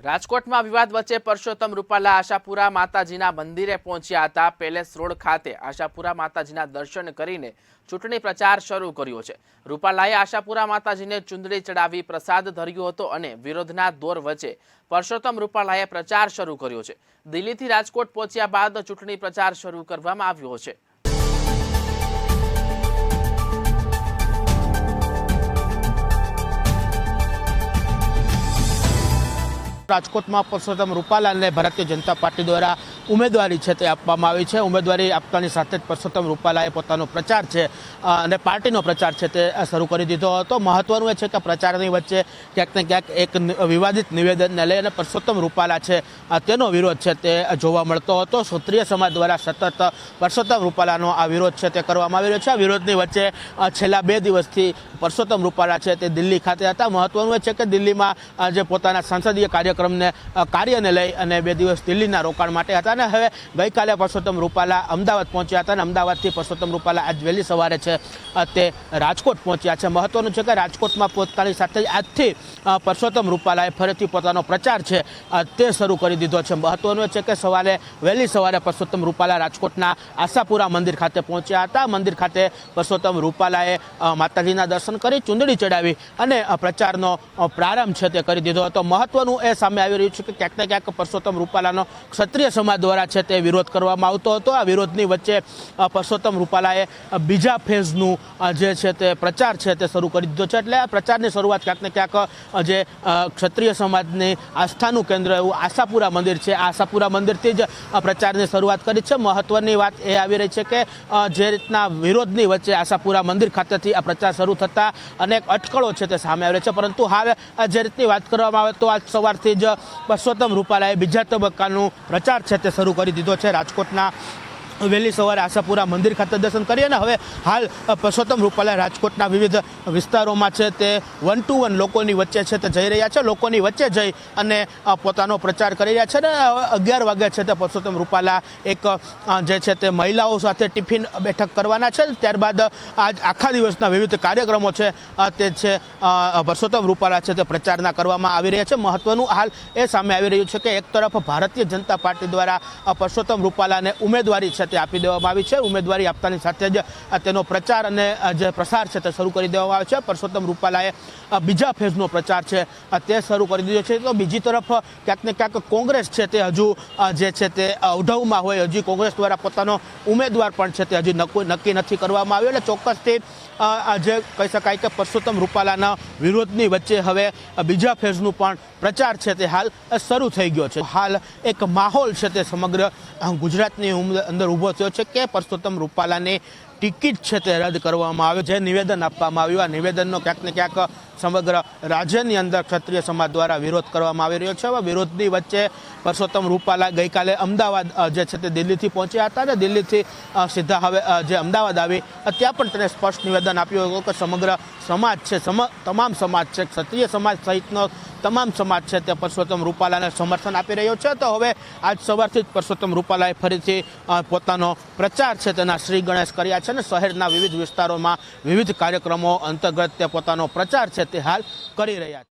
રાજકોટમાં વિવાદ વચ્ચે પરસોત્તમ રૂપાલા આશાપુરા માતાજીના મંદિરે પહોંચ્યા હતા. પેલેસ રોડ ખાતે આશાપુરા માતાજીના દર્શન કરીને ચૂંટણી પ્રચાર શરૂ કર્યો છે. રૂપાલાએ આશાપુરા માતાજીને ચુંદડી ચડાવી પ્રસાદ ધર્યો હતો અને વિરોધના દોર વચ્ચે પરસોત્તમ રૂપાલાએ પ્રચાર શરૂ કર્યો છે. દિલ્હીથી રાજકોટ પહોંચ્યા બાદ ચૂંટણી પ્રચાર શરૂ કરવામાં આવ્યો છે. રાજકોટમાં પરસોત્તમ રૂપાલાને ભારતીય જનતા પાર્ટી દ્વારા ઉમેદવારી છે તે આપવામાં આવી છે. ઉમેદવારી આપતાની સાથે જ પરસોત્તમ રૂપાલાએ પોતાનો પ્રચાર છે અને પાર્ટીનો પ્રચાર છે તે શરૂ કરી દીધો હતો. મહત્વનું એ છે કે પ્રચારની વચ્ચે ક્યાંક ને ક્યાંક એક વિવાદિત નિવેદનને લઈ અને પરસોત્તમ રૂપાલા છે તેનો વિરોધ છે તે જોવા મળતો હતો. ક્ષત્રિય સમાજ દ્વારા સતત પરસોત્તમ રૂપાલાનો આ વિરોધ છે તે કરવામાં આવી રહ્યો છે. આ વિરોધની વચ્ચે છેલ્લા બે દિવસથી પરસોત્તમ રૂપાલા છે તે દિલ્હી ખાતે હતા. મહત્વનું એ છે કે દિલ્હીમાં જે પોતાના સંસદીય કાર્યક્રમને કાર્યને લઈ અને બે દિવસ દિલ્હીના રોકાણ માટે હતા. અને હવે ગઈકાલે પરસોત્તમ રૂપાલા અમદાવાદ પહોંચ્યા હતા અને અમદાવાદથી પરસોત્તમ રૂપાલા આજ વહેલી સવારે છે તે રાજકોટ પહોંચ્યા છે. મહત્વનું છે કે રાજકોટમાં પોતાની સાથે આજથી પરસોત્તમ રૂપાલાએ ફરીથી પોતાનો પ્રચાર છે તે શરૂ કરી દીધો છે. મહત્વનું છે કે સવારે, વહેલી સવારે પરસોત્તમ રૂપાલા રાજકોટના આશાપુરા મંદિર ખાતે પહોંચ્યા હતા. મંદિર ખાતે પરસોત્તમ રૂપાલાએ માતાજીના દર્શન કરી, ચૂંદડી ચડાવી અને પ્રચારનો પ્રારંભ છે તે કરી દીધો હતો. મહત્વનું એ સામે આવી રહ્યું છે કે ક્યાંક ને ક્યાંક પરસોત્તમ રૂપાલાનો ક્ષત્રિય સમાજ દ્વારા છે તે વિરોધ કરવામાં આવતો હતો. આ વિરોધની વચ્ચે પરસોત્તમ રૂપાલાએ બીજા ફેઝનું જે છે તે પ્રચાર છે તે શરૂ કરી દીધો છે. એટલે આ પ્રચારની શરૂઆત ક્યાંક ને ક્યાંક જે ક્ષત્રિય સમાજની આસ્થાનું કેન્દ્ર એવું આશાપુરા મંદિર છે. આશાપુરા મંદિરથી જ પ્રચારની શરૂઆત કરી છે. મહત્વની વાત એ આવી રહી છે કે જે રીતના વિરોધની વચ્ચે આશાપુરા મંદિર ખાતેથી આ પ્રચાર શરૂ થતા અનેક અટકળો છે તે સામે આવી છે. પરંતુ હાલ જે રીતની વાત કરવામાં આવે તો આજ સવારથી જ પરસોત્તમ રૂપાલાએ બીજા તબક્કાનું પ્રચાર છે તે શરૂ કરી દીધો છે. રાજકોટના વહેલી સવારે આશાપુરા મંદિર ખાતે દર્શન કરીએ અને હવે હાલ પરસોત્તમ રૂપાલા રાજકોટના વિવિધ વિસ્તારોમાં છે તે વન ટુ વન લોકોની વચ્ચે છે તે જઈ રહ્યા છે. લોકોની વચ્ચે જઈ અને પોતાનો પ્રચાર કરી રહ્યા છે હવે અગિયાર વાગ્યા છે તે પરસોત્તમ રૂપાલા એક જે છે તે મહિલાઓ સાથે ટિફિન બેઠક કરવાના છે. ત્યારબાદ આજ આખા દિવસના વિવિધ કાર્યક્રમો છે તે છે પરસોત્તમ રૂપાલા છે તે પ્રચારના કરવામાં આવી રહ્યા છે. મહત્વનું હાલ એ સામે આવી રહ્યું છે કે એક તરફ ભારતીય જનતા પાર્ટી દ્વારા પરસોત્તમ રૂપાલાને ઉમેદવારી છે તે આપી દેવામાં આવી છે. ઉમેદવારી આપતાની સાથે જ તેનો પ્રચાર અને જે પ્રસાર છે તે શરૂ કરી દેવામાં આવે છે. પરસોત્તમ રૂપાલાએ બીજા ફેઝનો પ્રચાર છે તે શરૂ કરી દીધો છે. તો બીજી તરફ ક્યાંક ને ક્યાંક કોંગ્રેસ છે તે હજુ જે છે તે ઉઢવમાં હોય. હજી કોંગ્રેસ દ્વારા પોતાનો ઉમેદવાર પણ છે તે હજી નક્કી નથી કરવામાં આવ્યો. એટલે ચોક્કસથી જે કહી શકાય કે પરસોત્તમ રૂપાલાના વિરોધની વચ્ચે હવે બીજા ફેઝનું પણ પ્રચાર છે તે હાલ શરૂ થઈ ગયો છે. હાલ એક માહોલ છે તે સમગ્ર ગુજરાતની અંદર ઊભો થયો છે કે પરસોત્તમ રૂપાલાની ટિકિટ છે તે રદ કરવામાં આવે, જે નિવેદન આપવામાં આવ્યું. આ નિવેદનનો ક્યાંક ને ક્યાંક સમગ્ર રાજ્યની અંદર ક્ષત્રિય સમાજ દ્વારા વિરોધ કરવામાં આવી રહ્યો છે. હવે વિરોધની વચ્ચે પરસોત્તમ રૂપાલા ગઈકાલે અમદાવાદ જે છે તે દિલ્હીથી પહોંચ્યા હતા અને દિલ્હીથી સીધા હવે જે અમદાવાદ આવી, ત્યાં પણ તેને સ્પષ્ટ નિવેદન આપ્યું હતું કે સમગ્ર સમાજ છે, સમ- તમામ સમાજ છે, ક્ષત્રિય સમાજ સહિતનો તમામ સમાજ છે તે પરસોત્તમ રૂપાલાને સમર્થન આપી રહ્યો છે. તો હવે આજ સવારથી જ પરસોત્તમ રૂપાલાએ ફરીથી પોતાનો પ્રચાર છે તેના શ્રી ગણેશ કર્યા છે અને શહેરના વિવિધ વિસ્તારોમાં વિવિધ કાર્યક્રમો અંતર્ગત તે પોતાનો પ્રચાર છે તે હાલ કરી રહ્યા છે.